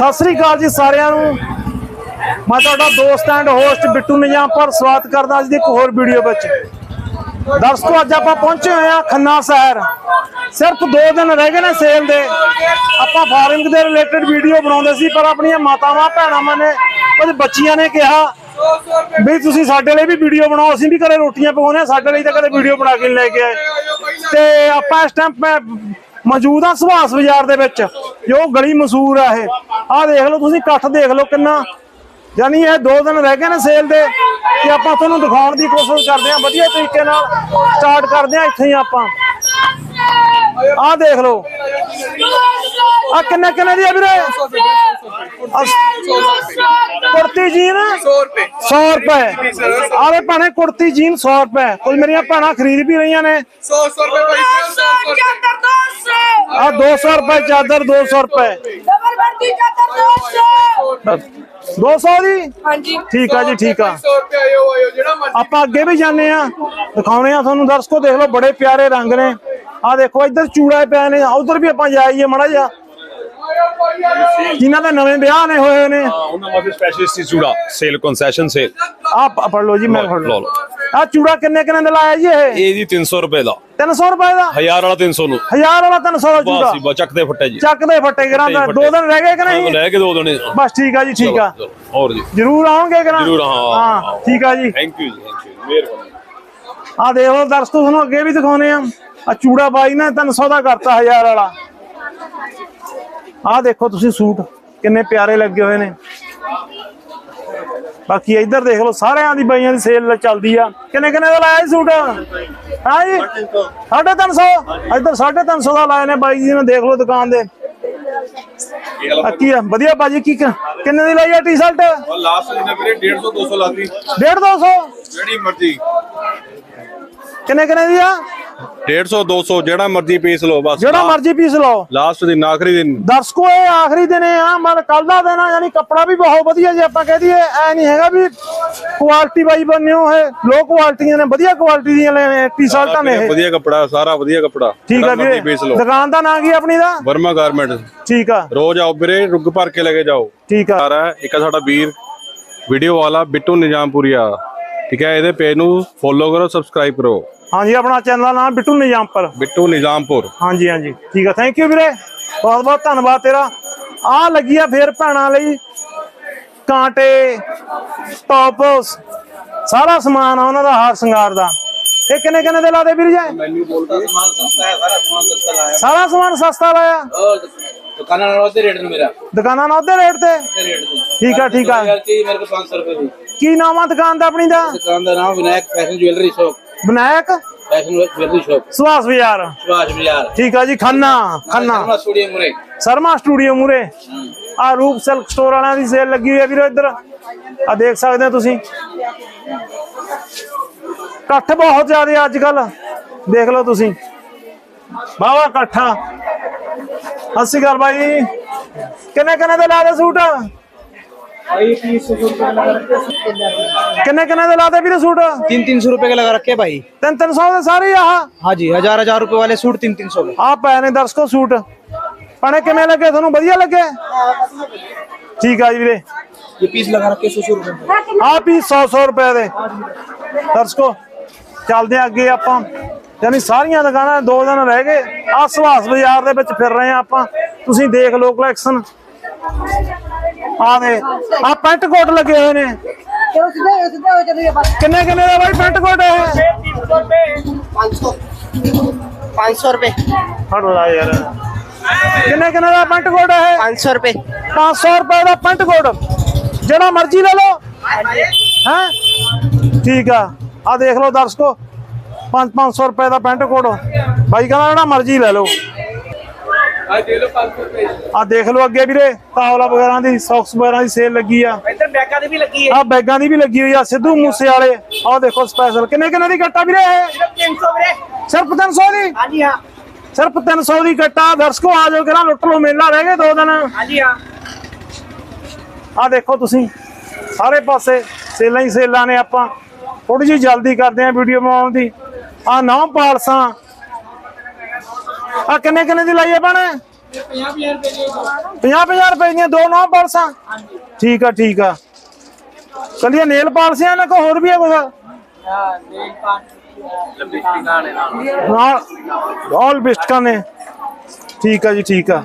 ਸਤਿ ਸ੍ਰੀ ਅਕਾਲ ਜੀ ਸਾਰਿਆਂ ਨੂੰ। ਮੈਂ ਤੁਹਾਡਾ ਦੋਸਤ ਐਂਡ ਹੋਸਟ ਬਿੱਟੂ ਨਿਜਾਮ ਪਰ ਸਵਾਗਤ ਕਰਦਾ ਅੱਜ ਦੀ ਇੱਕ ਹੋਰ ਵੀਡੀਓ ਵਿੱਚ। ਦਰਸ਼ਕੋ, ਅੱਜ ਆਪਾਂ ਪਹੁੰਚੇ ਹੋਏ ਆ ਖੰਨਾ ਸ਼ਹਿਰ। ਸਿਰਫ 2 ਦਿਨ ਰਹਿ ਗਏ ਨੇ ਸੇਲ ਦੇ। ਆਪਾਂ ਫਾਰਮਿੰਗ ਦੇ ਰਿਲੇਟਡ ਵੀਡੀਓ ਬਣਾਉਂਦੇ ਸੀ, ਪਰ ਆਪਣੀਆਂ ਮਾਤਾਵਾਂ, ਭੈਣਾਂ ਨੇ ਕੁਝ ਬੱਚੀਆਂ ਨੇ ਕਿਹਾ ਵੀ ਤੁਸੀਂ ਸਾਡੇ ਲਈ ਵੀ ਵੀਡੀਓ ਬਣਾਓ, ਅਸੀਂ ਵੀ ਘਰੇ ਰੋਟੀਆਂ ਪਕਾਉਂਦੇ ਆ ਸਾਡੇ ਲਈ ਤਾਂ ਕਦੇ ਵੀਡੀਓ ਬਣਾ ਕੇ ਨਹੀਂ ਲੈ ਕੇ ਆਏ। ਤੇ ਆਪਾਂ ਇਸ ਟਾਈਮ ਮੈਂ ਮੌਜੂਦ ਆ ਸੁਭਾਸ਼ ਬਾਜ਼ਾਰ ਦੇ ਵਿੱਚ, ਜੋ ਗਲੀ ਮਸ਼ਹੂਰ ਆ ਇਹ। ਆਹ ਦੇਖ ਲਓ ਤੁਸੀਂ, ਇਕੱਠ ਦੇਖ ਲਓ ਕਿੰਨਾ। ਯਾਨੀ ਇਹ ਦੋ ਦਿਨ ਰਹਿ ਗਏ ਨੇ ਸੇਲ ਦੇ ਕਿ ਆਪਾਂ ਤੁਹਾਨੂੰ ਦਿਖਾਉਣ ਦੀ ਕੋਸ਼ਿਸ਼ ਕਰਦੇ ਹਾਂ ਵਧੀਆ ਤਰੀਕੇ ਨਾਲ ਸਟਾਰਟ ਕਰਦੇ ਹਾਂ ਇੱਥੇ ਹੀ ਆਪਾਂ। ਆਹ ਦੇਖ ਲਓ। ਆ ਕਿੰਨੇ ਕਿੰਨੇ ਦੀ ਆ ਵੀਰੇ? ਕੁੜਤੀ ਜੀਨ 100 ਰੁਪਏ। 100 ਰੁਪਏ। ਆਲੇ ਭਾਣੇ ਕੁੜਤੀ ਜੀਨ 100 ਰੁਪਏ। ਕੁਝ ਮੇਰੀਆਂ ਭੈਣਾਂ ਖਰੀਦ ਵੀ ਰਹੀਆਂ ਨੇ। 100 100 ਰੁਪਏ ਭਾਈ 100 100 ਆ 200 ਰੁਪਏ। ਚਾਦਰ 200 ਰੁਪਏ ਜ਼ਬਰਦਸਤੀ ਚਾਦਰ 200 ਦੀ ਹਾਂਜੀ। ਠੀਕ ਆ ਜੀ ਠੀਕ ਆ। 100 ਰੁਪਏ ਆਇਓ ਆਇਓ ਜਿਹੜਾ ਮਰਜ਼ੀ। ਆਪਾਂ ਅੱਗੇ ਵੀ ਜਾਂਦੇ ਆ ਦਿਖਾਉਣੇ ਆ ਤੁਹਾਨੂੰ। ਦਰਸ਼ਕੋ ਦੇਖ ਲਓ ਬੜੇ ਪਿਆਰੇ ਰੰਗ ਨੇ। ਆ ਦੇਖੋ ਇੱਧਰ ਚੂੜਾ ਪਏ ਨੇ। ਉਧਰ ਵੀ ਆਪਾਂ ਜਾਈਏ ਮੜਾ ਜਾ ਜਿਨ੍ਹਾਂ ਦੇ ਨਵੇਂ ਵਿਆਹ ਨੇ ਹੋਏ ਨੇ। ਉਹਨਾਂ ਵਾਸਤੇ ਸਪੈਸ਼ਲਿਸਟ ਸੀ ਚੂੜਾ ਸੇਲ ਕਨਸੈਸ਼ਨ ਸੇਲ ਆ ਫੜ ਲਓ ਜੀ ਮੈਂ ਫੜ ਲਓ, ਲਓ ਲਓ। ਆ ਚੂੜਾ ਕਿੰਨੇ ਕਿੰਨੇ ਦਾ ਲਾਇਆ ਜੀ ਇਹ? ਇਹ ਜੀ 300 ਰੁਪਏ ਦਾ। 300 ਰੁਪਏ ਦਾ? 1000 ਵਾਲਾ 300 ਨੂੰ। 1000 ਵਾਲਾ 300 ਦਾ ਚੂੜਾ। ਬਸ ਹੀ ਬਸ ਚੱਕਦੇ ਫੱਟੇ ਜੀ। ਚੱਕ ਦੇ ਫੱਟੇ ਕਰਾਂ ਦਾ ਫੱਟੇ। ਦੋ ਦਿਨ ਰਹਿ ਗਏ ਕਿ ਹਾਂ, ਨਹੀਂ? ਲੈ ਕੇ ਦੋ ਦਿਨੇ ਬਸ ਠੀਕ ਆ ਜੀ ਠੀਕ ਆ। ਚਲੋ, ਹੋਰ ਜੀ। ਜਰੂਰ ਹਾਂ। ਹਾਂ। ਠੀਕ ਆ ਜੀ। ਥੈਂਕ ਯੂ ਜੀ ਥੈਂਕ ਯੂ ਮਿਹਰਬਾਨੀ। ਆ ਦੇਖ ਲਓ ਦਰਸ਼ਕੋ ਤੁਹਾਨੂੰ ਅੱਗੇ ਵੀ ਦਿਖਾਉਨੇ ਆ। ਆ ਚੂੜਾ ਬਾਈ ਨੇ 300 ਦਾ ਕਰਤਾ 1000 ਵਾਲਾ। ਆ ਦੇਖੋ ਤੁਸੀਂ ਸੂਟ ਕਿੰਨੇ ਪਿਆਰੇ ਲੱਗੇ ਹੋਏ ਨੇ। ਬਾਕੀ ਇੱਧਰ ਦੇਖ ਲਓ ਸਾਰਿਆਂ ਦੀ ਬਾਈਆਂ ਦੀ ਸੇਲ ਚੱਲਦੀ ਆ। ਕਿੰਨੇ ਕਿੰਨੇ ਦਾ ਲਾਇਆ ਸੂਟ? ਹਾਂ ਜੀ? 350 ਇੱਧਰ 350 ਦਾ ਲਾਏ ਨੇ ਬਾਈ ਜੀ ਨੇ ਦੇਖ ਲਓ ਦੁਕਾਨ ਦੇ। ਕੀ ਆ ਵਧੀਆ ਬਾਜੀ ਕੀ ਕਿੰਨੇ ਦੀ ਲਈ ਆ ਟੀ-ਸ਼ਰਟ ਲਾਸਟ ਦਿਨ ਵੀਰੇ 150 200 ਲਾਤੀ। 150 200 ਜਿਹੜੀ ਮਰਜ਼ੀ। ਕਿੰਨੇ ਕਿੰਨੇ ਦੀ ਆ? 150 200 ਜਿਹੜਾ ਮਰਜ਼ੀ ਪੀਸ ਲਓ ਬਸ। ਜਿਹੜਾ ਮਰਜ਼ੀ ਪੀਸ ਲਓ। ਲਾਸਟ ਦਿਨ ਆਖਰੀ ਦਿਨ ਦਰਸ਼ਕੋ ਇਹ ਆਖਰੀ ਦਿਨ ਆ ਮਤਲਬ ਕੱਲ ਦਾ ਦਿਨ ਆ ਯਾਨੀ ਕੱਪੜਾ ਵੀ ਬਹੁਤ ਵਧੀਆ ਜੇ ਆਪਾਂ ਕਹਿ ਦਈਏ ਐ ਨਹੀਂ ਹੈਗਾ ਵੀ ਕੁਆਲਿਟੀ ਵਾਈ ਬਣਿਓ ਹੈ ਲੋ ਕੁਆਲਿਟੀਆਂ ਨੇ ਵਧੀਆ ਕੁਆਲਿਟੀ ਦੀਆਂ ਨੇ ਟੀ-ਸ਼ਰਟਾਂ ਨੇ ਇਹ। ਵਧੀਆ ਕੱਪੜਾ ਸਾਰਾ ਵਧੀਆ ਕੱਪੜਾ। ਠੀਕ ਆ ਜਿਹੜਾ ਮਰਜ਼ੀ ਵੀਰੇ। ਪੀਸ ਲਓ। ਦੁਕਾਨ ਦਾ ਨਾਂ ਕੀ ਆ ਆਪਣੀ ਦਾ? ਵਰਮਾ ਗਾਰਮੈਂਟ ਠੀਕ ਆ। ਰੋਜ਼ ਆਓ ਵੀਰੇ ਰੁੱਗ ਭਰ ਕੇ ਲੈ ਕੇ ਜਾਓ। ਠੀਕ ਇੱਕ ਆ ਸਾਡਾ ਵੀਰ ਵੀਡੀਓ ਵਾਲਾ ਬਿੱਟੂ ਨਿਜ਼ਾਮਪੁਰੀਆ। ਠੀਕ ਹੈ ਇਹਦੇ ਪੇਜ ਨੂੰ ਫੋਲੋ ਕਰੋ ਸਬਸਕ੍ਰਾਈਬ ਕਰੋ। ਹਾਂਜੀ ਆਪਣਾ ਚੈਨਲ ਦਾ ਨਾਮ ਬਿੱਟੂ ਨਿਜ਼ਾਮਪੁਰ। ਬਿੱਟੂ ਨਿਜ਼ਾਮਪੁਰ। ਹਾਂਜੀ ਹਾਂਜੀ। ਠੀਕ ਆ ਥੈਂਕ ਯੂ ਵੀਰੇ। ਬਹੁਤ ਬਹੁਤ ਧੰਨਵਾਦ ਤੇਰਾ। ਆ ਲੱਗੀ ਆ ਫੇਰ ਭੈਣਾਂ ਲਈ ਕਾਂਟੇ ਟੌਪ ਸਾਰਾ ਸਮਾਨ ਆ ਉਹਨਾਂ ਦਾ ਹਾਰ ਸ਼ਿੰਗਾਰ ਦਾ। ਇਹ ਕਿੰਨੇ ਕਿੰਨੇ ਦੇ ਲਾਦੇ ਵੀਰ ਜੀ? ਮੈਨੂੰ ਬੋਲਦਾ ਸਮਾਨ ਸਸਤਾ ਹੈ ਸਾਰਾ ਸਮਾਨ ਸਸਤਾ ਲਾਇਆ। ਸਾਰਾ ਸਮਾਨ ਸਸਤਾ ਲਾਇਆ? ਦੁਕਾਨਾਂ ਨਾਲ ਉਹਦੇ ਰੇਟ ਨੂੰ ਮੇਰਾ। ਦੁਕਾਨਾਂ ਨਾਲ ਉਹਦੇ ਰੇਟ ਤੇ? ਠੀਕ ਆ ਠੀਕ ਆ। ਮੇਰੇ ਕੋਲ 500 ਰੁਪਏ ਦੀ। ਕੀ ਨਾਮ ਆ ਦੁਕਾਨ ਦਾ ਆਪਣੀ ਦਾ? ਦੁਕਾਨ ਦਾ ਨਾਮ Vinayak fashion jewellery shop. Vinayak? Fashion jewellery shop. Subhash Bazaar. Subhash Bazaar. ਠੀਕ ਆ ਜੀ ਖੰਨਾ ਖੰਨਾ। ਸ਼ਰਮਾ ਸਟੂਡੀਓ ਮੂਰੇ ਆ ਰੂਪ ਸਿਲਕ ਸਟੋਰ ਵਾਲਿਆਂ ਦੀ ਸੇਲ ਲੱਗੀ ਹੋਈ ਹੈ ਵੀਰੋ ਇੱਧਰ। ਆ ਦੇਖ ਸਕਦੇ ਹੋ ਤੁਸੀਂ। ਇਕੱਠ ਬਹੁਤ ਜ਼ਿਆਦਾ ਅੱਜ ਕੱਲ ਦੇਖ ਲਓ ਤੁਸੀਂ। ਬਾਵਾ ਇਕੱਠਾ ਅਸੀਂ ਗੱਲ ਬਾਈ। ਕਿੰਨੇ ਕਿੰਨੇ ਦੇ ਲਾ ਦੇ ਸੂਟ? ਕਿੰਨੇ ਕਿੰਨੇ ਦੇ ਲਾਦੇ ਵੀਰੇ ਸੂਟ तीन तीन सौ रुपए के लगा रखे हैं भाई ਤਿੰਨ ਤਿੰਨ ਸੌ ਦੇ ਸਾਰੇ ਹੀ ਆਹ हाँ जी हजार हजार रुपए वाले सूट तीन तीन सौ के ਆ ਪਏ ਨੇ ਦਰਸ਼ਕੋ ਸੂਟ ਪਾਣੇ ਕਿਵੇਂ ਲੱਗੇ ਤੁਹਾਨੂੰ ਵਧੀਆ ਲੱਗੇ ਠੀਕ ਆ ਜੀ ਵੀਰੇ ये पीस लगा रखे सौ सौ रुपए ਆ ਵੀ 100 100 ਰੁਪਏ ਦੇ ਦਰਸ਼ਕੋ ਚੱਲਦੇ ਆ ਅੱਗੇ ਆਪਾਂ ਯਾਨੀ ਸਾਰੀਆਂ ਦੁਕਾਨਾਂ ਦੋ ਦਿਨ ਰਹਿ ਗਏ ਆ ਸੁਭਾਸ਼ ਬਾਜ਼ਾਰ ਦੇ ਵਿੱਚ ਫਿਰ ਰਹੇ ਆ ਆਪਾਂ ਤੁਸੀਂ ਦੇਖ ਲਓ ਕਲੈਕਸ਼ਨ ਆਵੇ। ਆ ਪੈਂਟ ਕੋਟ ਲੱਗੇ ਹੋਏ ਨੇ। ਕਿੰਨੇ ਕਿੰਨੇ ਦਾ ਬਾਈ ਪੈਂਟ ਕੋਟ ਹੈ? 500 ਰੁਪਏ। ਹਣ ਲਾ ਯਾਰ। ਕਿੰਨੇ ਕਿੰਨੇ ਦਾ ਪੈਂਟ ਕੋਟ ਹੈ? 500 ਰੁਪਏ। 500 ਰੁਪਏ ਦਾ ਪੈਂਟ ਕੋਟ। ਜਿਹੜਾ ਮਰਜ਼ੀ ਲੈ ਲਓ। ਹੈ? ਠੀਕ ਆ। ਆ ਦੇਖ ਲਓ ਦਰਸ਼ਕੋ। 5 500 ਰੁਪਏ ਦਾ ਪੈਂਟ ਕੋਟ। ਬਾਈ ਕਹਿੰਦਾ ਜਿਹੜਾ ਮਰਜ਼ੀ ਲੈ ਲਓ। ਆ ਦੇਖ ਲਓ ਅੱਗੇ ਵੀਰੇ ਤਾਵਲਾ ਵਗੈਰਾ ਦੀ ਸੌਕਸ ਵਗੈਰਾ ਦੀ ਸੇਲ ਲੱਗੀ ਆ। ਇੱਧਰ ਬੈਗਾਂ ਦੀ ਵੀ ਲੱਗੀ ਹੈ। ਆ ਬੈਗਾਂ ਦੀ ਵੀ ਲੱਗੀ ਹੋਈ ਆ ਸਿੱਧੂ ਮੂਸੇ ਵਾਲੇ ਆ ਦੇਖੋ ਸਪੈਸ਼ਲ ਕਿੰਨੇ ਕਿੰਨੇ ਦੀ ਕੱਟਾ ਵੀਰੇ? ਸਿਰਫ 300 ਵੀਰੇ। ਸਿਰਫ 300 ਦੀ? ਹਾਂਜੀ ਹਾਂ। ਸਿਰਫ 300 ਦੀ ਕੱਟਾ ਦਰਸ਼ਕੋ ਆ ਜਾਓ ਕਿਹੜਾ ਲੁੱਟ ਲੋ ਮੇਲਾ ਰਹਿ ਗਏ ਦੋ ਦਿਨ। ਹਾਂਜੀ ਹਾਂ। ਆ ਦੇਖੋ ਤੁਸੀਂ ਸਾਰੇ ਪਾਸੇ ਸੇਲਾਂ ਹੀ ਸੇਲਾਂ ਨੇ ਆਪਾਂ। ਥੋੜੀ ਜਿਹੀ ਜਲਦੀ ਕਰਦੇ ਆ ਵੀਡੀਓ ਬਣਾਉਣ ਦੀ। ਆ ਨੌ ਪਾਲਸਾਂ ਆ ਕਿੰਨੇ ਕਿੰਨੇ ਦੀ ਲਾਈਏ ਬਣ 50 50 ਰੁਪਏ ਦੀਆਂ ਦੋ ਨੌ ਪਾਲਸਾਂ। ਠੀਕ ਆ ਠੀਕ ਆ। ਕੱਲੀਆਂ ਨੇਲ ਪਾਲਸੀਆਂ ਨਾ ਕੋ ਹੋਰ ਵੀ ਹੈ ਕੁਝ ਨਾਲ ਆਲ ਬਿਸਟਕਾਂ ਨੇ। ਠੀਕ ਆ ਜੀ ਠੀਕ ਆ।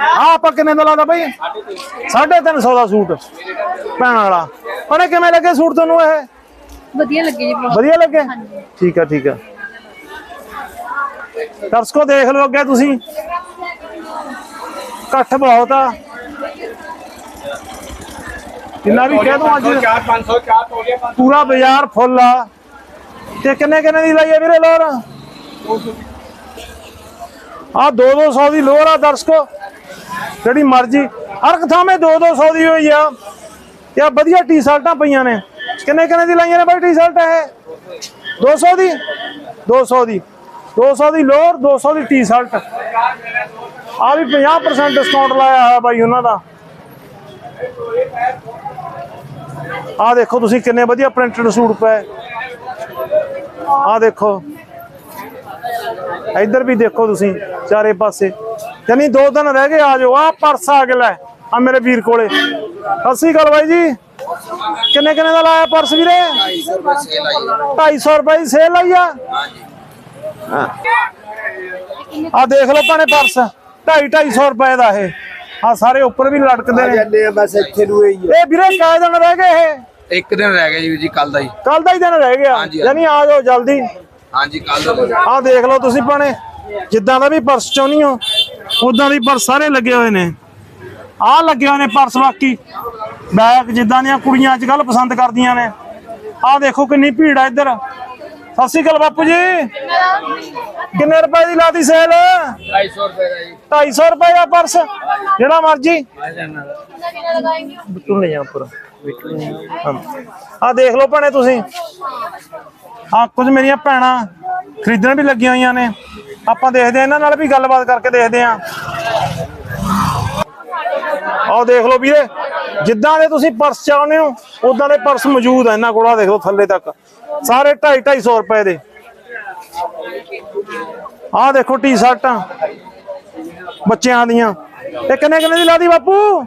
ਆ ਆਪਾਂ ਕਿੰਨੇ ਦਾ ਲਾਦਾ ਬਈ? 350 ਦਾ ਸੂਟ ਭੈਣ ਵਾਲਾ। ਉਹਨੇ ਕਿਵੇਂ ਲੱਗੇ ਸੂਟ ਤੁਹਾਨੂੰ ਇਹ? ਵਧੀਆ ਲੱਗੇ ਜੀ ਵਧੀਆ ਲੱਗੇ? ਠੀਕ ਆ ਠੀਕ ਆ। ਦਰਸ਼ਕੋ, ਦੇਖ ਲਓ ਅੱਗੇ ਤੁਸੀਂ। ਇਕੱਠ ਬਹੁਤ ਆ। ਜਿੰਨਾ ਵੀ ਕਹਿ ਦੋ ਅੱਜ 500 4 ਤੋਲੇ ਪੂਰਾ ਬਾਜ਼ਾਰ ਫੁੱਲ ਆ। ਤੇ ਕਿੰਨੇ ਕਿੰਨੇ ਦੀ ਲਾਈ ਆ ਵੀਰੇ ਲੋਰ ਆ 2-200 ਦੀ ਲੋਰ ਆ ਦਰਸ਼ਕੋ। ਜਿਹੜੀ ਮਰਜ਼ੀ, ਹਰ ਇੱਕ ਥਾਂ 'ਤੇ 2-200 ਦੀ ਹੋਈ ਆ। ਯਾ ਵਧੀਆ ਟੀ-ਸ਼ਰਟਾਂ ਪਈਆਂ ਨੇ। ਕਿੰਨੇ ਕਿੰਨੇ ਦੀ ਲਾਈਆਂ ਨੇ ਬਾਈ ਟੀ-ਸ਼ਰਟ ਇਹ? 200 ਦੀ? 200 ਦੀ। 200 ਦੀ ਲੋਰ 200 ਦੀ ਟੀ-ਸ਼ਰਟ। ਆ ਵੀ 50% ਡਿਸਕਾਊਂਟ ਲਾਇਆ ਹੋਇਆ ਬਾਈ ਉਹਨਾਂ ਦਾ। ਆ ਦੇਖੋ ਤੁਸੀਂ ਕਿੰਨੇ ਵਧੀਆ ਪ੍ਰਿੰਟਡ ਸੂਟ ਪਏ। ਆ ਦੇਖੋ। ਇੱਧਰ ਵੀ ਦੇਖੋ ਤੁਸੀਂ ਚਾਰੇ ਪਾਸੇ। ਯਾਨੀ ਦੋ ਦਿਨ ਰਹਿ ਗਏ ਆ ਜਾਓ। ਆ ਪਰਸ ਆ ਗਿਆ ਲੈ ਆ ਮੇਰੇ ਵੀਰ ਕੋਲੇ। ਸ਼੍ਰੀ ਅਕਾਲ ਬਾਈ ਜੀ। ਕਿੰਨੇ ਕਿੰਨੇ ਦਾ ਲਾਇਆ ਪਰਸ ਵੀਰੇ? 250 ਰੁਪਏ ਸੇਲ ਆਈ ਆ। ਆ ਦੇਖ ਲਓ ਭਾਣੇ ਪਰਸ। 2.5 250 ਰੁਪਏ ਦਾ ਇਹ। ਆ ਸਾਰੇ ਉੱਪਰ ਵੀ ਲਟਕਦੇ ਨੇ। ਜਾਂਦੇ ਆ ਬਸ ਇੱਥੇ ਨੂੰ ਹੀ ਇਹ ਵੀਰੇ ਕਾਹ ਦਿਨ ਰਹਿ ਗਏ ਇਹ? ਇੱਕ ਦਿਨ ਰਹਿ ਗਿਆ ਜੀ ਜੀ ਕੱਲ ਦਾ ਹੀ। ਕੱਲ ਦਾ ਹੀ ਦਿਨ ਰਹਿ ਗਿਆ। ਯਾਨੀ ਆ ਜਾਓ ਜਲਦੀ। ਹਾਂਜੀ ਕੱਲ ਦਾ ਆਹ ਦੇਖ ਲਓ ਤੁਸੀਂ ਭਾਣੇ। ਜਿੱਦਾਂ ਦਾ ਵੀ ਪਰਸ ਚਾਹੁੰਦੀ ਹੋ ਉਦਾਂ ਦੀ ਪਰਸ ਸਾਰੇ ਲੱਗੇ ਹੋਏ ਨੇ। ਆਹ ਲੱਗੇ ਹੋਏ ਨੇ ਪਰਸ ਬਾਕੀ। ਬੈਗ ਜਿੱਦਾਂ ਦੀਆਂ ਕੁੜੀਆਂ ਅੱਜ ਕੱਲ ਪਸੰਦ ਕਰਦੀਆਂ ਨੇ। ਆਹ ਦੇਖੋ ਕਿੰਨੀ ਭੀੜ ਆ ਇੱਧਰ। ਸਤਿ ਸ਼੍ਰੀ ਅਕਾਲ ਬਾਪੂ ਜੀ। ਕਿੰਨੇ ਰੁਪਏ ਦੀ ਲਾਤੀ ਸੇਲ? 250 ਰੁਪਏ ਦਾ ਜੀ 250 ਰੁਪਏ ਦਾ ਪਰਸ। ਜਿਹੜਾ ਮਰਜ਼ੀ। ਬਿੱਟੂ ਲੈ ਜਾ ਪੂਰਾ ਆ ਦੇਖ ਲਓ ਭੈਣੇ ਤੁਸੀਂ। ਆ ਕੁਝ ਮੇਰੀਆਂ ਭੈਣਾਂ ਖਰੀਦਣ ਵੀ ਲੱਗੀਆਂ ਹੋਈਆਂ ਨੇ। ਆਪਾਂ ਦੇਖਦੇ ਆ ਇਹਨਾਂ ਨਾਲ ਵੀ ਗੱਲਬਾਤ ਕਰਕੇ ਦੇਖਦੇ ਆ ਆਹ ਦੇਖ ਲਓ ਵੀਰੇ ਜਿੱਦਾਂ ਦੇ ਤੁਸੀਂ ਪਰਸ ਚਾਹੁੰਦੇ ਹੋ ਉਦਾਂ ਦੇ ਪਰਸ ਮੌਜੂਦ ਆ ਇਹਨਾਂ ਕੋਲ। ਆ ਦੇਖ ਲਓ ਥੱਲੇ ਤੱਕ। ਸਾਰੇ 2.5 250 ਰੁਪਏ ਦੇ। ਆਹ ਦੇਖੋ ਟੀ-ਸ਼ਰਟਾਂ, ਬੱਚਿਆਂ ਦੀਆਂ। ਇਹ ਕਿੰਨੇ ਕਿੰਨੇ ਦੀ ਲਾਦੀ ਬਾਪੂ?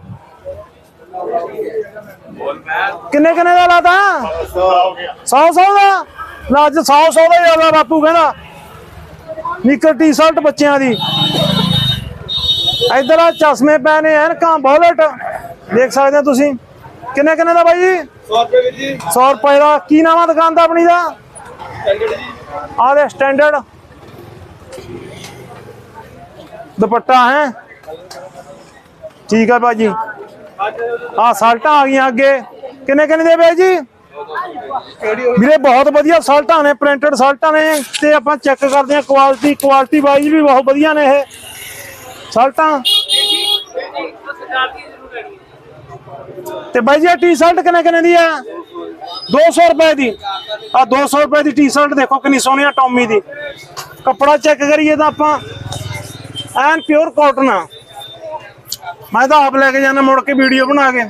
ਕਿੰਨੇ ਕਿੰਨੇ ਦਾ ਲਾਦਾ 100 100 ਦਾ? ਨਾ ਅੱਜ 100 100 ਦਾ ਹੀ ਬਾਪੂ ਕਹਿੰਦਾ। ਨਿੱਕਰ ਟੀ-ਸ਼ਰਟ ਬੱਚਿਆਂ ਦੀ। ਇਧਰ ਆ ਚਸ਼ਮੇ ਪੈ ਨੇ ਐਨਕਾਂ, ਬੋਲਟ। ਦੇਖ ਸਕਦੇ ਹੋ ਤੁਸੀਂ। ਕਿੰਨੇ ਕਿੰਨੇ ਦਾ ਬਾਈ 100 ਰੁਪਏ ਵੀਰ ਜੀ। 100 ਰੁਪਏ ਦਾ। ਕੀ ਨਾਮ ਆ ਦੁਕਾਨ ਦਾ ਆਪਣੀ ਦਾ? ਆ ਦੇ ਸਟੈਂਡਰਡ। ਦੁਪੱਟਾ ਹੈ। ਠੀਕ ਹੈ ਭਾਜੀ। ਆ ਸਾਲਟਾਂ ਆ ਗਈਆਂ ਅੱਗੇ। ਕਿੰਨੇ ਕਿੰਨੇ ਦੇ ਜੀ? ਵੀਰੇ ਬਹੁਤ ਵਧੀਆ ਸਾਲਟਾਂ ਨੇ ਪ੍ਰਿੰਟਡ ਸਾਲਟਾਂ ਨੇ। ਤੇ ਆਪਾਂ ਚੈੱਕ ਕਰਦੇ ਹਾਂ ਕੁਆਲਿਟੀ ਕੁਆਲਿਟੀ ਵਾਈਜ਼ ਵੀ ਬਹੁਤ ਵਧੀਆ ਨੇ ਇਹ। ਸਾਲਟਾਂ ਤੇ ਬਾਈ ਜੀ ਟੀ-ਸ਼ਰਟ ਕਿੰਨੇ ਕਿੰਨੇ ਦੀ ਆ? 200 ਰੁਪਏ ਦੀ। ਆ 200 ਰੁਪਏ ਦੀ ਟੀ-ਸ਼ਰਟ ਦੇਖੋ ਕਿੰਨੀ ਸੋਹਣੀ ਆ ਟੌਮੀ ਦੀ। ਕੱਪੜਾ ਚੈੱਕ ਕਰੀਏ ਤਾਂ ਆਪਾਂ। ਐਨ ਪਿਓਰ ਕਾਟਨ ਆ। ਮੈਂ ਤਾਂ ਆਪ ਲੈ ਕੇ ਜਾਣਾ ਮੁੜ ਕੇ ਵੀਡੀਓ ਬਣਾ ਕੇ।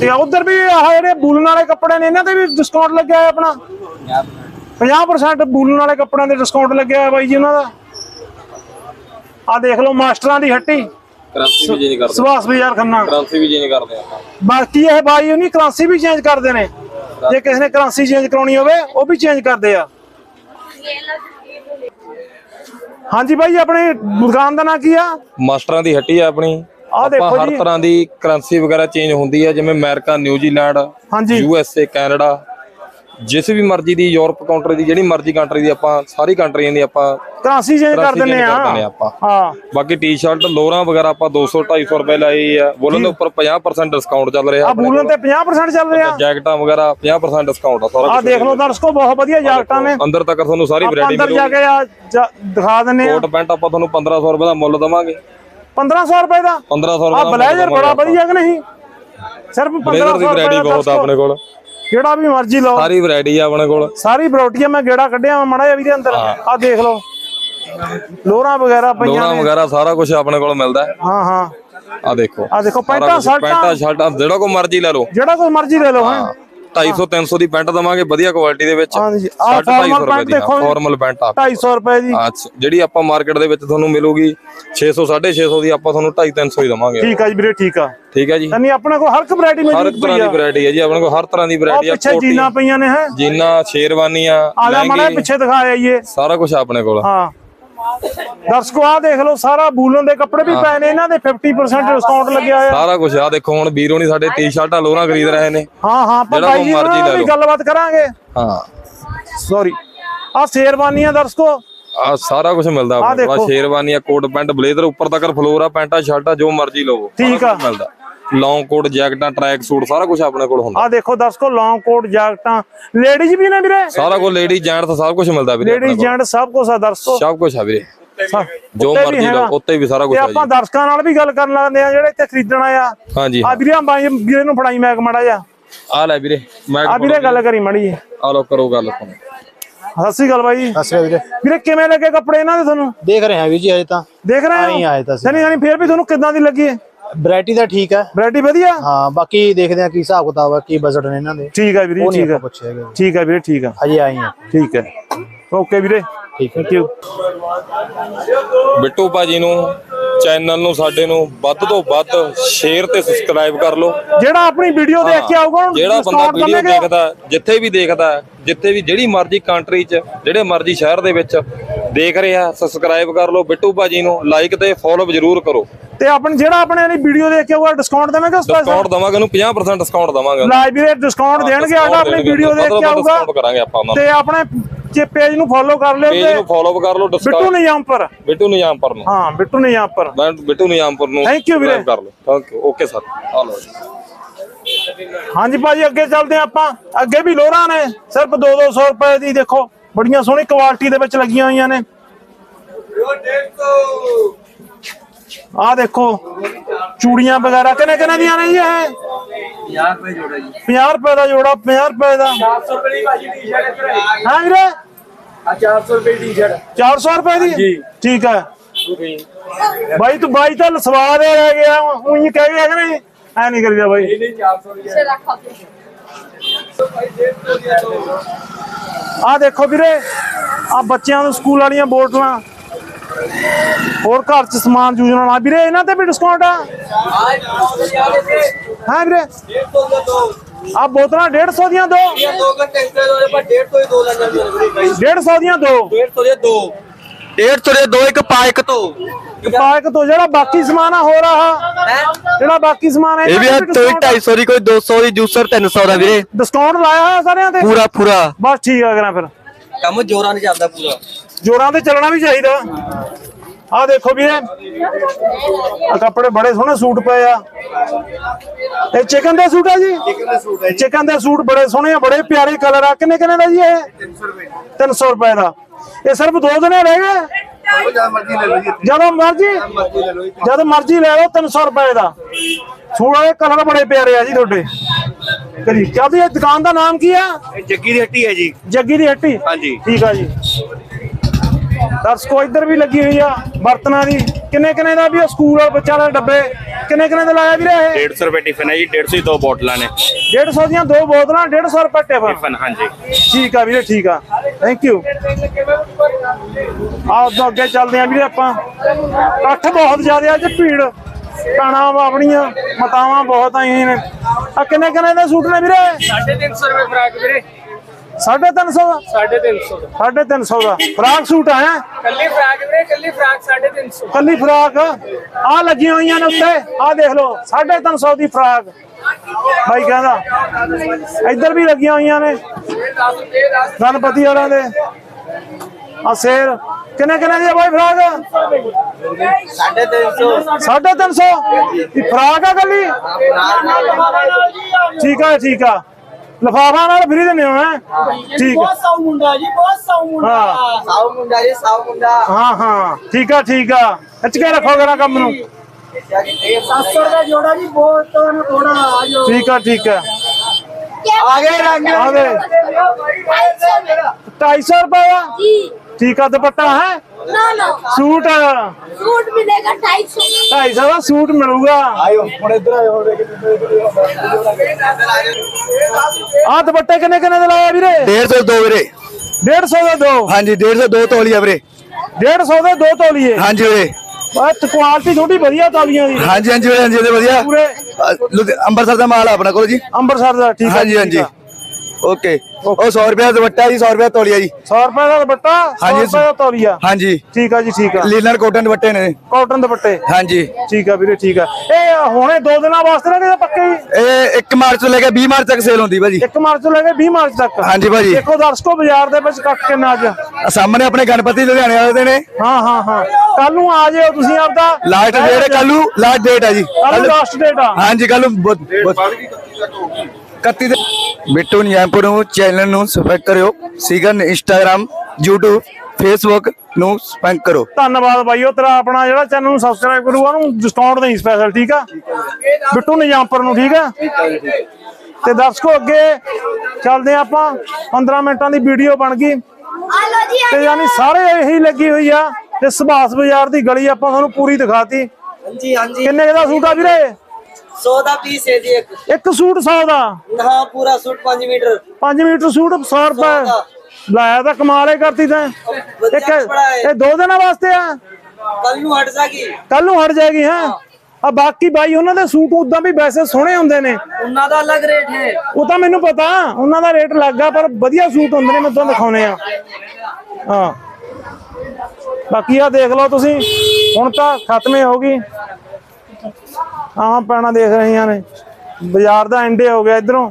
ਤੇ ਉਧਰ ਵੀ ਆਹ ਜਿਹੜੇ ਬੂਲਣ ਵਾਲੇ ਕੱਪੜੇ ਨੇ, ਇਹਨਾਂ ਤੇ ਵੀ ਡਿਸਕਾਊਂਟ ਲੱਗਿਆ ਹੈ ਆਪਣਾ? 50% ਬੂਲਣ ਵਾਲੇ ਕੱਪੜਿਆਂ ਤੇ ਡਿਸਕਾਊਂਟ ਲੱਗਿਆ ਹੈ ਬਾਈ ਜੀ ਉਹਨਾਂ ਦਾ। ਆ ਦੇਖ ਲਓ, ਮਾਸਟਰਾਂ ਦੀ ਹੱਟੀ। ਕਰੰਸੀ ਵੀ ਚੇਂਜ ਕਰਦੇ ਸੁਭਾਸ਼ ਬਾਜ਼ਾਰ ਖੰਨਾ। ਕਰੰਸੀ ਵੀ ਚੇਂਜ ਕਰਦੇ ਆਪਾਂ ਬਾਕੀ ਇਹ ਬਾਈ ਉਹਨੀ ਕਰੰਸੀ ਵੀ ਚੇਂਜ ਕਰਦੇ ਨੇ। ਜੇ ਕਿਸੇ ਨੇ ਕਰੰਸੀ ਚੇਂਜ ਕਰਾਉਣੀ ਹੋਵੇ ਉਹ ਵੀ ਚੇਂਜ ਕਰਦੇ ਆ। ਹਾਂਜੀ ਬਾਈ ਆਪਣੇ ਦੁਕਾਨ ਦਾ ਨਾਂ ਕੀ ਆ? ਮਾਸਟਰਾਂ ਦੀ ਹੱਟੀ ਆ ਆਪਣੀ। ਆਹ ਦੇਖੋ ਆਪਾਂ ਹਰ ਜੀ। ਤਰ੍ਹਾਂ ਦੀ ਕਰੰਸੀ ਵਗੈਰਾ ਚੇਂਜ ਹੁੰਦੀ ਹੈ ਜਿਵੇਂ ਅਮਰੀਕਾ ਨਿਊਜ਼ੀਲੈਂਡ ਹਾਂਜੀ। U S A Canada. ਜਿਸ ਵੀ ਮਰਜ਼ੀ ਦੀ ਯੂਰਪ ਕੰਟਰੀ ਦੀ ਜਿਹੜੀ ਮਰਜ਼ੀ ਕੰਟਰੀ ਦੀ ਆਪਾਂ ਸਾਰੀ ਕੰਟਰੀਆਂ ਦੀ ਆਪਾਂ ਕਰੰਸੀ ਚੇਂਜ ਕਰ ਦਿੰਨੇ ਆ ਆ। ਹਾਂ। ਬਾਕੀ ਟੀ-ਸ਼ਰਟ ਲੋਰਾਂ ਵਗੈਰਾ ਆਪਾਂ 200 250 ਰੁਪਏ ਲਾਈ ਆ। ਬੋਲਣ ਦੇ ਉੱਪਰ 50% ਡਿਸਕਾਊਂਟ ਚੱਲ ਰਿਹਾ ਆ ਬੂਲਨ ਤੇ 50% ਚੱਲ ਰਿਹਾ। ਜੈਕਟਾਂ ਵਗੈਰਾ 50% ਡਿਸਕਾਊਂਟ ਆ ਸਾਰਾ ਆ ਦੇਖ ਲਓ ਦਰਸ਼ਕੋ ਬਹੁਤ ਵਧੀਆ ਜਾਕਟਾਂ ਨੇ। ਅੰਦਰ ਤੱਕ ਤੁਹਾਨੂੰ ਸਾਰੀ ਵੈਰਾਈਟੀ ਅੰਦਰ ਜਾ ਮਿਲੂਗੀ। ਕੇ ਆ ਦਿਖਾ ਦਿੰਨੇ ਆ ਕੋਟ ਪੈਂਟ ਆਪਾਂ ਤੁਹਾਨੂੰ 1500 ਰੁਪਏ ਦਾ ਮੁੱਲ ਦਵਾਂਗੇ। 1500 ਰੁਪਏ ਦਾ? 1500 ਰੁਪਏ ਆ ਦਾ ਮੁੱਲ ਬਲੇਜ਼ਰ ਬੜਾ ਵਧੀਆ ਕਿ ਨਹੀਂ? ਸਿਰਫ ਬਲੇਜ਼ਰ 1500 ਦੀ ਰੁਪਏ ਦਾ ਬਹੁਤ ਆ ਆਪਣੇ ਕੋਲ। ਜਿਹੜਾ ਵੀ ਮਰਜ਼ੀ ਲਓ। ਸਾਰੀ ਵੈਰਾਈਟੀ ਆ ਆਪਣੇ ਕੋਲ। ਸਾਰੀ ਬਰੋਟੀਆਂ ਮੈਂ ਗੇੜਾ ਕੱਢਿਆ ਮੜਾ ਜਿਹਾ ਵੀਰੇ ਅੰਦਰ। ਆ ਦੇਖ ਲਓ। ਲੋਰਾਂ ਵਗੈਰਾ ਪਈਆਂ ਲੋਰਾਂ ਵਗੈਰਾ ਸਾਰਾ ਕੁਝ ਆਪਣੇ ਕੋਲ ਮਿਲਦਾ ਹੈ। ਹਾਂ ਆ ਦੇਖੋ। ਆ ਦੇਖੋ ਪੈਂਟਾਂ ਸ਼ਰਟਾਂ ਪੈਂਟਾਂ ਸ਼ਰਟਾਂ। ਜਿਹੜਾ ਕੋ ਮਰਜ਼ੀ ਲੈ ਲਓ। ਜਿਹੜਾ ਕੋਈ ਮਰਜ਼ੀ ਲੈ ਲਓ ਹਾਂ। 250 300 ਦੀ ਪੈਂਟ ਦਵਾਂਗੇ ਵਧੀਆ ਕੁਆਲਿਟੀ ਦੇ ਵਿੱਚ। ਹਾਂਜੀ, ਆਹ 250 formal ਰੁਪਏ ਪੈਂਟ ਦੀ ਦੇਖੋ ਜੀ। ਫਾਰਮਲ ਪੈਂਟ ਆ 250 ਰੁਪਏ ਦੀ। ਜਿਹੜੀ ਆਪਾਂ ਮਾਰਕੀਟ ਦੇ ਵਿੱਚ ਤੁਹਾਨੂੰ ਮਿਲੂਗੀ 600 650 ਦੀ ਆਪਾਂ ਤੁਹਾਨੂੰ 250 300 ਹੀ ਦਵਾਂਗੇ। ਠੀਕ ਆ ਜੀ ਵੀਰੇ ਠੀਕ ਆ। ਠੀਕ ਹੈ ਜੀ। ਯਾਨੀ ਆਪਣੇ ਕੋਲ ਹਰ ਇੱਕ ਵੈਰਾਈਟੀ ਮਿਲ ਹਰ ਇੱਕ ਤਰ੍ਹਾਂ ਦੀ ਵੈਰਾਈਟੀ ਹੈ ਜੀ ਆਪਣੇ ਕੋਲ ਹਰ ਤਰ੍ਹਾਂ ਦੀ ਵੈਰਾਈਟੀ ਆ ਪਿੱਛੇ ਜੀਨਾਂ ਪਈਆਂ ਨੇ ਹੈ। ਜੀਨਾ ਸ਼ੇਰਵਾਨੀਆਂ ਆ ਜਾ ਮਾੜਾ ਪਿੱਛੇ ਦਿਖਾ ਆਈਏ। ਸਾਰਾ ਕੁਝ ਆਪਣੇ ਕੋਲ। ਹਾਂ। ਦਰਸ਼ਕੋ ਆ ਦੇਖ ਲਓ ਸਾਰਾ ਬੂਲਨ ਦੇ ਕੱਪੜੇ ਵੀ ਪਏ ਨੇ ਇਹਨਾਂ ਦੇ 50% ਡਿਸਕਾਊਂਟ ਲੱਗਿਆ ਹੋਇਆ। ਸਾਰਾ ਕੁਝ ਆ ਦੇਖੋ ਹੁਣ ਵੀਰੋ ਨਹੀਂ ਸਾਡੇ ਟੀ-ਸ਼ਰਟਾਂ ਲੋਰਾਂ ਖਰੀਦ ਰਹੇ ਨੇ। ਹਾਂ ਹਾਂ ਜਿਹੜਾ ਬਾਈ ਜੀ ਨਾਲ ਵੀ। ਗੱਲਬਾਤ ਕਰਾਂਗੇ। ਹਾਂ। ਸੌਰੀ ਆ ਸ਼ੇਰਵਾਨੀਆਂ ਦਰਸ਼ਕੋ। ਆ ਸਾਰਾ ਕੁਝ ਮਿਲਦਾ ਆਪਣੇ ਕੋਲ। ਸ਼ੇਰਵਾਨੀਆਂ ਕੋਟ ਪੈਂਟ ਬਲੇਜ਼ਰ ਉੱਪਰ ਤੱਕ ਫਲੋਰ ਆ ਪੈਂਟਾਂ ਸ਼ਰਟਾਂ ਜੋ ਮਰਜ਼ੀ ਲਵੋ। ਠੀਕ ਆ। ਮਿਲਦਾ। ਲੌਂਗ ਕੋਟ ਜੈਕਟਾਂ ਟਰੈਕ ਸੂਟ ਸਾਰਾ ਕੁਝ ਆਪਣੇ ਕੋਲ ਹੁੰਦਾ। ਆ ਦੇਖੋ ਦਰਸ਼ਕੋ ਲੌਂਗ ਕੋਟ ਜੈਕਟਾਂ ਲੇਡੀਜ਼ ਵੀ ਨੇ ਵੀਰੇ? ਸਾਰਾ ਕੁਝ ਲੇਡੀ ਜੈਂਟਸ ਸਭ ਕੁਝ ਮਿਲਦਾ ਵੀਰੇ ਕੋਲ। ਜੈਂਟ ਸਭ ਕੁਝ ਆ ਦਰਸ਼ਕੋ। ਸਭ ਕੁਝ ਆ ਵੀਰੇ। ਜੋ। ਮਰਜ਼ੀ। ਲਓ ਉੱਤੇ ਵੀ ਸਾਰਾ ਕੁਝ ਆ ਆਪਾਂ ਜੀ। ਦਰਸ਼ਕਾਂ ਨਾਲ ਵੀ ਗੱਲ ਕਰਨ ਲੱਗਦੇ ਆ ਜਿਹੜੇ ਇੱਥੇ ਖਰੀਦਣ ਆਇਆ ਹਾਂਜੀ। ਆ ਵੀਰੇ ਬਾਈ ਵੀਰੇ ਨੂੰ ਫੜਾਈ ਮੈਕ ਮੜਾ ਜਾ ਆ ਲੈ ਵੀਰੇ ਮੈਂ ਆ ਵੀਰੇ ਗੱਲ ਕਰੀ ਮੜੀ ਆ ਲੋ ਕਰੋ ਗੱਲ ਤੁਹਾਨੂੰ। ਸਤਿ ਸ਼੍ਰੀ ਅਕਾਲ ਬਾਈ ਜੀ। ਅੱਛਾ ਵੀਰੇ। ਵੀਰੇ ਕਿਵੇਂ ਲੱਗੇ ਕੱਪੜੇ ਇਹਨਾਂ ਦੇ ਤੁਹਾਨੂੰ? ਦੇਖ ਰਹੇ ਹਾਂ ਵੀਰ ਜੀ ਅਜੇ ਤਾਂ ਦੇਖ ਰਹੇ ਹੋ? ਆਏ ਤਾਂ ਸੀ ਨਹੀਂ ਨਹੀਂ ਫੇਰ ਵੀ ਤੁਹਾਨੂੰ ਕਿੱਦਾਂ ਦੀ ਲੱਗੀ? ਵੈਰਾਈਟੀ ਤਾਂ ਠੀਕ ਹੈ ਵੈਰਾਈਟੀ ਵਧੀਆ? ਹਾਂ ਬਾਕੀ ਦੇਖਦੇ ਹਾਂ ਕੀ ਹਿਸਾਬ ਕਿਤਾਬ ਹੈ ਕੀ ਬਜਟ ਨੇ ਇਹਨਾਂ ਦੇ। ਠੀਕ ਹੈ ਵੀਰੇ ਠੀਕ ਹੈ ਪੁੱਛਿਆ ਠੀਕ ਹੈ ਵੀਰੇ ਠੀਕ ਹੈ ਹਜੇ ਆਏ ਹਾਂ ਠੀਕ ਹੈ ਓਕੇ ਵੀਰੇ। ਠੀਕ ਹੈ ਥੈਂਕ ਯੂ ਬਿੱਟੂ ਭਾਜੀ ਨੂੰ ਚੈਨਲ ਨੂੰ ਸਾਡੇ ਨੂੰ ਵੱਧ ਤੋਂ ਵੱਧ ਸ਼ੇਅਰ ਤੇ ਸਬਸਕ੍ਰਾਈਬ ਕਰ ਲਓ। ਜਿਹੜਾ ਆਪਣੀ ਵੀਡੀਓ ਦੇਖ ਕੇ ਆਊਗਾ ਉਹਨੂੰ ਜਿਹੜਾ ਬੰਦਾ ਵੀਡੀਓ। ਦੇਖਦਾ ਜਿੱਥੇ ਵੀ ਦੇਖਦਾ ਜਿੱਥੇ ਵੀ ਜਿਹੜੀ ਮਰਜ਼ੀ ਕੰਟਰੀ 'ਚ ਜਿਹੜੇ ਮਰਜ਼ੀ ਸ਼ਹਿਰ ਦੇ ਵਿੱਚ ਦੇਖ ਰਿਹਾ ਸਬਸਕ੍ਰਾਈਬ ਕਰ ਲਓ। ਬਿੱਟੂ ਭਾਜੀ ਨੂੰ ਲਾਈਕ ਤੇ ਫੋਲੋ ਜ਼ਰੂਰ ਕਰੋ। ਤੇ ਆਪਣੀ ਜਿਹੜਾ ਆਪਣੇ ਵਾਲੀ ਵੀਡੀਓ ਦੇਖ ਕੇ ਆਊਗਾ ਡਿਸਕਾਊਂਟ ਦੇਵਾਂਗੇ ਸਪੈਸ਼ਲ ਡਿਸਕਾਊਂਟ ਦਵਾਂਗੇ ਉਹਨੂੰ 50% ਡਿਸਕਾਊਂਟ ਦਵਾਂਗੇ। ਲਾਈਵ ਵੀਰੇ ਡਿਸਕਾਊਂਟ ਦੇਣਗੇ ਆਗਾ ਆਪਣੀ ਵੀਡੀਓ ਦੇਖ ਕੇ ਆਊਗਾ। ਡਿਸਕਾਊਂਟ ਕਰਾਂਗੇ ਆਪਾਂ ਉਹਨਾਂ ਤੇ ਆਪਣੇ ਜੇ ਪੇਜ ਨੂੰ ਫੋਲੋ ਕਰ ਲਿਓ ਪੇਜ ਤੇ ਨੂੰ ਫੋਲੋ ਕਰ ਲਓ ਬਿੱਟੂ ਡਿਸਕਾਊਂਟ ਨਿਯਾਮਪਰ ਬਿੱਟੂ ਨਿਯਾਮਪੁਰ ਨੂੰ। ਹਾਂ ਬਿੱਟੂ ਨਿਯਾਮਪਰ ਮੈਂ ਬਿੱਟੂ ਨਿਯਾਮਪੁਰ ਨੂੰ Thank you ਵੀਰੇ। ਕਰ ਲਓ। ਥੈਂਕ ਯੂ ਓਕੇ ਸਰ ਆ ਲਓ ਜੀ। ਹਾਂਜੀ ਭਾਜੀ ਅੱਗੇ ਚੱਲਦੇ ਆਪਾਂ। ਅੱਗੇ ਵੀ ਲੋਰਾਂ ਨੇ ਸਿਰਫ 2-200 ਰੁਪਏ ਦੀ ਦੇਖੋ। ਬੜੀਆਂ ਸੋਹਣੀ ਕੁਆਲਿਟੀ ਦੇ ਵਿੱਚ ਲੱਗੀਆਂ ਹੋਈਆਂ ਨੇ। ਆਹ ਦੇਖੋ ਚੂੜੀਆਂ ਵਗੈਰਾ ਕਿੰਨੇ ਕਿੰਨੇ ਦੀਆਂ ਨੇ ਜੀ ਇਹ 50 ਰੁਪਏ ਜੋੜਾ ਜੀ 50 ਰੁਪਏ ਦਾ ਜੋੜਾ 50 ਰੁਪਏ ਦਾ 400 ਰੁਪਏ ਦੀ ਭਾਜੀ ਟੀ-ਸ਼ਰਟ ਹਾਂ ਵੀਰੇ ਆ 400 ਰੁਪਏ ਦੀ ਟੀ-ਸ਼ਰਟ 400 ਰੁਪਏ ਦੀ ਜੀ। ਠੀਕ ਹੈ ਬਾਈ ਤੂੰ ਬਾਈ ਤਾਂ ਸਵਾਦ ਹੀ ਰਹਿ ਗਿਆ ਉਹੀ ਕਹਿ ਗਿਆ ਕਿ ਨਹੀਂ ਐ ਨਹੀਂ ਕਰੀਦਾ ਬਾਈ ਨਹੀਂ 400 ਰੁਪਏ ਆ ਦੇਖੋ ਵੀਰੇ ਆ ਬੱਚਿਆਂ ਨੂੰ ਸਕੂਲ ਵਾਲੀਆਂ ਬੋਤਲਾਂ ਹੋਰ ਘਰ ਚ ਸਮਾਨ ਯੂਜ਼ ਨਾਲ ਵੀਰੇ ਇਹਨਾਂ ਤੇ ਵੀ ਡਿਸਕਾਊਂਟ ਆ। ਹਾਂ ਵੀਰੇ? ਆ ਬੋਤਲਾਂ 150 ਦੀਆਂ ਦੋ। 2 ਘੰਟੇ ਇੰਤਜ਼ਾਰ ਹੋਏ ਪਰ 150 ਹੀ ਦੋ ਲੈਣਾ ਮੇਰੇ 150 ਦੀਆਂ ਦੋ। 150 ਦੇ ਦੋ 150 ਦੇ ਦੋ ਇੱਕ ਪਾ ਇੱਕ ਤੋਂ ਪਾਇਕ ਤੋਂ ਜਿਹੜਾ ਬਾਕੀ ਸਮਾਨ ਆ ਹੋ? ਰਹਾ ਜਿਹੜਾ ਬਾਕੀ ਸਮਾਨ ਹੈ ਇਹ ਵੀ ਆ ਕੋਈ 250 ਦੀ ਕੋਈ 200 ਦੀ ਜੂਸਰ 300 ਦਾ ਵੀਰੇ। ਡਿਸਕਾਊਂਟ ਲਾਇਆ ਹੋਇਆ ਸਾਰਿਆਂ ਤੇ? ਪੂਰਾ ਪੂਰਾ। ਬਸ ਠੀਕ ਆ ਕਰਾਂ ਫਿਰ। ਕੰਮ ਜੋਰਾਂ ਨਹੀਂ ਚੱਲਦਾ ਪੂਰਾ। ਜੋਰਾਂ ਤੇ ਚੱਲਣਾ ਵੀ ਚਾਹੀਦਾ। ਆ ਦੇਖੋ ਵੀਰੇ। ਆ ਕੱਪੜੇ ਬੜੇ ਸੋਹਣੇ ਸੂਟ ਪਏ ਆ। ਇਹ ਚਿਕਨ ਦੇ ਸੂਟ ਆ ਜੀ? ਚਿਕਨ ਦੇ ਸੂਟ ਹੈ ਚਿਕਨ ਦੇ ਸੂਟ ਬੜੇ ਸੋਹਣੇ ਆ ਬੜੇ ਪਿਆਰੇ ਕਲਰ ਆ। ਕਿੰਨੇ ਕਿੰਨੇ ਦਾ ਜੀ ਇਹ? 300 ਰੁਪਏ 300 ਰੁਪਏ ਦਾ। ਇਹ ਸਿਰਫ ਦੋ ਦਿਨੇ ਰਹਿ ਗਏ? ਜਦੋਂ ਮਰਜ਼ੀ ਜਦ ਮਰਜ਼ੀ? ਲੈ ਲਓ 300 ਰੁਪਏ ਦਾ। ਸੂਟ ਦੇ ਕਲਰ ਬੜੇ ਪਿਆਰੇ ਆ ਜੀ ਤੁਹਾਡੇ। ਕਰੀ ਕਿਹਦੀ ਇਹ ਦੁਕਾਨ ਦਾ ਨਾਮ ਕੀ ਆ? ਜੱਗੀ ਦੀ ਹੱਟੀ ਹੈ ਜੀ। ਜੱਗੀ ਦੀ ਹੱਟੀ? ਹਾਂਜੀ। ਠੀਕ ਆ ਜੀ। ਦਰਸ਼ਕੋ ਇੱਧਰ ਵੀ ਲੱਗੀ ਹੋਈ ਆ ਬਰਤਨਾਂ ਦੀ। ਕਿੰਨੇ ਕਿੰਨੇ ਦਾ ਵੀ ਸਕੂਲ ਵਾਲੇ ਬੱਚਿਆਂ ਦੇ ਡੱਬੇ? ਕਿੰਨੇ ਕਿੰਨੇ ਦਾ ਲਾਇਆ ਵੀਰੇ ਇਹ? 150 ਰੁਪਏ ਟਿਫਨ ਹੈ ਜੀ 150 ਦੀ ਦੋ ਬੋਤਲਾਂ ਨੇ। 150 ਦੀਆਂ ਦੋ ਬੋਤਲਾਂ 150 ਰੁਪਏ ਟਿਫਨ ਟਿਫਨ ਹਾਂਜੀ। ਠੀਕ ਆ ਵੀਰੇ ਠੀਕ ਆ। ਥੈਂਕ ਯੂ ਆਓ ਤੋਂ ਅੱਗੇ ਚੱਲਦੇ ਆ ਵੀਰੇ ਆਪਾਂ। ਇਕੱਠ ਬਹੁਤ ਜ਼ਿਆਦਾ ਅੱਜ ਭੀੜ। ਕਾਣਾ ਆਪਣੀਆਂ ਮਤਾਵਾਂ ਬਹੁਤ ਆਈਆਂ ਨੇ। ਆ ਕਿੰਨੇ ਕਿੰਨੇ ਦੇ ਸੂਟ ਨੇ ਵੀਰੇ? 350 ਰੁਪਏ ਫਰਾਕ ਵੀਰੇ। 350 ਦਾ? 350 ਦਾ। 350 ਦਾ। ਫਰਾਕ ਸੂਟ ਆ ਹੈਂ? ਕੱਲੀ ਫਰਾਕ ਵੀਰੇ ਕੱਲੀ ਫਰਾਕ 350 ਕੱਲੀ ਫਰਾਕ? ਆ ਲੱਗੀਆਂ ਹੋਈਆਂ ਨੇ ਉੱਤੇ। ਆ ਦੇਖ ਲਓ 350 ਦੀ ਫਰਾਕ। ਭਾਈ ਕਹਿੰਦਾ ਇੱਧਰ ਵੀ ਲੱਗੀਆਂ ਹੋਈਆਂ ਨੇ। ਗਣਪਤੀ ਵਾਲਿਆਂ ਦੇ। ਆ ਸ਼ੇਰ ਕਿੰਨੇ ਕਿੰਨੇ ਦੀ ਬਾਈ ਫਰਾਕ? 350 350 ਇਹ ਫਰਾਕ ਆ ਕੱਲੀ? ਠੀਕ ਆ ਠੀਕ ਆ। ਲਫਾਫਾ ਨਾਲ ਫਰੀ ਦਿੰਦੇ ਹੋ ਹੈਂ? ਠੀਕ ਆ ਸਾਉ ਮੁੰਡਾ ਜੀ ਬਹੁਤ ਸਾਉ ਮੁੰਡਾ। ਹਾਂ। ਸਾਉ ਮੁੰਡਾ ਜੀ ਸਾਉ ਮੁੰਡਾ। ਹਾਂ ਹਾਂ। ਠੀਕ ਆ ਠੀਕ ਆ। ਖਿੱਚ ਕੇ ਰੱਖੋ ਕਰਾਂ ਕੰਮ ਨੂੰ। 700 ਦਾ ਜੋੜਾ ਜੀ ਬਹੁਤ ਥੋੜਾ ਠੀਕ ਆ ਠੀਕ ਆ। ਆ ਗਏ ਰੰਗ। ਆ ਗਏ। 250 ਰੁਪਏ ਆ। ਠੀਕ ਆ ਦੁਪੱਟਾ ਹੈ ना ना ਸੂਟ सूट मिलेगा ढाई सौ 250 ਦਾ ਸੂਟ ਮਿਲੂਗਾ ਆ ਦੁਪੱਟੇ ਕਿੰਨੇ ਕਿੰਨੇ ਦੇ ਲਾਇਆ ਵੀਰੇ 150 ਦੋ ਵੀਰੇ 150 ਦੇ ਦੋ ਹਾਂਜੀ 150 ਦੋ ਤੋਲੀਆ ਵੀਰੇ 150 ਦੇ ਦੋ ਤੋਲੀਏ ਹਾਂਜੀ ਵੀਰੇ ਆ ਕੁਆਲਿਟੀ ਥੋੜੀ ਵਧੀਆ ਤਾਲੀਆਂ ਦੀ ਹਾਂਜੀ ਹਾਂਜੀ ਵੀਰੇ ਹਾਂਜੀ ਇਹਦੇ ਵਧੀਆ ਪੂਰੇ ਅ, ਲੁਧਿ- ਅੰਮ੍ਰਿਤਸਰ ਦਾ ਮਾਲ ਆ ਆਪਣਾ ਕੋਲ ਜੀ ਅੰਮ੍ਰਿਤਸਰ ਦਾ ਠੀਕ ਹੈ ਹਾਂਜੀ ਹਾਂਜੀ ਓਕੇ ਉਹ 100 ਰੁਪਏ ਦਾ ਦੁਪੱਟਾ ਜੀ 100 ਰੁਪਏ ਦਾ ਤੋਲੀਆ ਜੀ। 100 ਰੁਪਏ ਦਾ ਦੁਪੱਟਾ 100 ਹਾਂਜੀ। ਰੁਪਏ ਦਾ ਤੋਲੀਆ। ਹਾਂਜੀ। ਠੀਕ ਆ ਜੀ ਠੀਕ ਆ। ਲੀਲਨ ਕੋਟਨ ਦੁਪੱਟੇ ਨੇ। ਕਾਟਨ ਦੁਪੱਟੇ। ਹਾਂਜੀ। ਠੀਕ ਆ ਵੀਰੇ ਠੀਕ ਆ। ਇਹ ਹੁਣੇ ਦੋ ਦਿਨਾਂ ਵਾਸਤੇ ਨਾ ਕਿਤੇ ਪੱਕੇ ਹੀ ਇਹ 1 ਮਾਰਚ ਤੋਂ ਲੈ ਕੇ 20 ਮਾਰਚ ਤੱਕ ਸੇਲ ਹੁੰਦੀ ਭਾਜੀ। 1 ਮਾਰਚ ਤੋਂ ਲੈ ਕੇ 20 ਮਾਰਚ ਤੱਕ। ਹਾਂਜੀ ਭਾਜੀ। ਦੇਖੋ ਦਰਸ਼ਕੋ ਬਾਜ਼ਾਰ ਦੇ ਵਿੱਚ ਕੱਟ ਕਿੰਨਾ ਅੱਜ। ਆਹ ਸਾਹਮਣੇ ਆਪਣੇ ਗਣਪਤੀ ਲੁਧਿਆਣੇ ਵਾਲੇ ਦੇ ਨੇ। ਹਾਂ ਹਾਂ ਹਾਂ। ਕੱਲ ਨੂੰ ਆ ਜਿਓ ਤੁਸੀਂ ਆਪਦਾ। ਲਾਸਟ ਡੇਟ ਹੈ ਕੱਲੂ ਲਾਸਟ ਡੇਟ ਹੈ ਜੀ। ਕੱਲ ਨੂੰ ਲਾਸਟ ਡੇਟ ਆ। ਹਾਂਜੀ ਕੱਲ 31 ਦੇ ਬਿੱਟੂ ਨਿਆਂਪੁਰ ਨੂੰ ਚੈਨਲ ਨੂੰ ਸਬਸਕ੍ਰਾਈਬ ਕਰਿਓ ਸੀਗਨ ਇੰਸਟਾਗ੍ਰam YouTube ਫੇਸਬੁੱਕ ਨੂੰ ਸਪੈਂਕ ਕਰੋ ਧੰਨਵਾਦ ਬਾਈਓ ਤੇਰਾ ਆਪਣਾ ਜਿਹੜਾ ਚੈਨਲ ਨੂੰ ਸਬਸਕ੍ਰਾਈਬ ਕਰੂਗਾ ਉਹਨੂੰ ਡਿਸਕਾਊਂਟ ਦੇਈ ਸਪੈਸ਼ਲ ਠੀਕ ਆ? ਬਿੱਟੂ ਨਿਜਾਮਪੁਰ ਨੂੰ ਠੀਕ ਆ? ਤੇ ਦਰਸ਼ਕੋ ਅੱਗੇ ਚੱਲਦੇ ਆਪਾਂ 15 ਮਿੰਟਾਂ ਦੀ ਵੀਡੀਓ ਬਣ ਗਈ। ਤੇ ਯਾਨੀ ਸਾਰੇ ਇਹੀ ਲੱਗੀ ਹੋਈ ਆ ਤੇ ਸੁਭਾਸ ਬਾਜ਼ਾਰ ਦੀ ਗਲੀ ਆਪਾਂ ਤੁਹਾਨੂੰ ਪੂਰੀ ਦਿਖਾਤੀ। ਹਾਂਜੀ ਹਾਂਜੀ। ਕਿੰਨੇ ਦਾ ਸੂਟ ਆ ਵੀਰੇ? 100 ਦਾ ਪੀਸ ਹੈ ਜੀ ਇੱਕ। ਇੱਕ ਸੂਟ 100 ਦਾ? ਹਾਂ ਪੂਰਾ ਸੂਟ 5 ਮੀਟਰ। 5 ਮੀਟਰ ਸੂਟ 100 ਰੁਪਏ। ਲਾਇਆ ਤਾਂ ਕਮਾਲ ਹੀ ਕਰਤੀ ਤੈਂ। ਇੱਕ ਇਹ ਦੋ ਦਿਨਾਂ ਵਾਸਤੇ ਆ? ਕੱਲ ਨੂੰ ਹਟ ਜਾਗੀ। ਕੱਲ ਨੂੰ ਹਟ ਜਾਏਗੀ ਹਾਂ? ਆ ਬਾਕੀ ਬਾਈ ਉਹਨਾਂ ਦੇ ਸੂਟ ਉਦਾਂ ਵੀ ਵੈਸੇ ਸੋਹਣੇ ਹੁੰਦੇ ਨੇ। ਉਹਨਾਂ ਦਾ ਅਲੱਗ ਰੇਟ ਹੈ। ਉਹ ਤਾਂ ਮੈਨੂੰ ਪਤਾ ਉਹਨਾਂ ਦਾ ਰੇਟ ਲੱਗਾ ਪਰ ਵਧੀਆ ਸੂਟ ਹੁੰਦੇ ਨੇ ਮੈਂ ਤੁਹਾਨੂੰ ਦਿਖਾਉਣੇ ਆ। ਹਾਂ। ਬਾਕੀ ਆ ਦੇਖ ਲਓ ਤੁਸੀਂ। ਹੁਣ ਤਾਂ ਖਤਮੇ ਹੋ ਗਈ। ਆਹ ਪੈਣਾ ਦੇਖ ਰਹੀਆਂ ਨੇ। ਬਾਜ਼ਾਰ ਦਾ ਐਂਡੇ ਹੋ ਗਿਆ ਇਧਰੋਂ।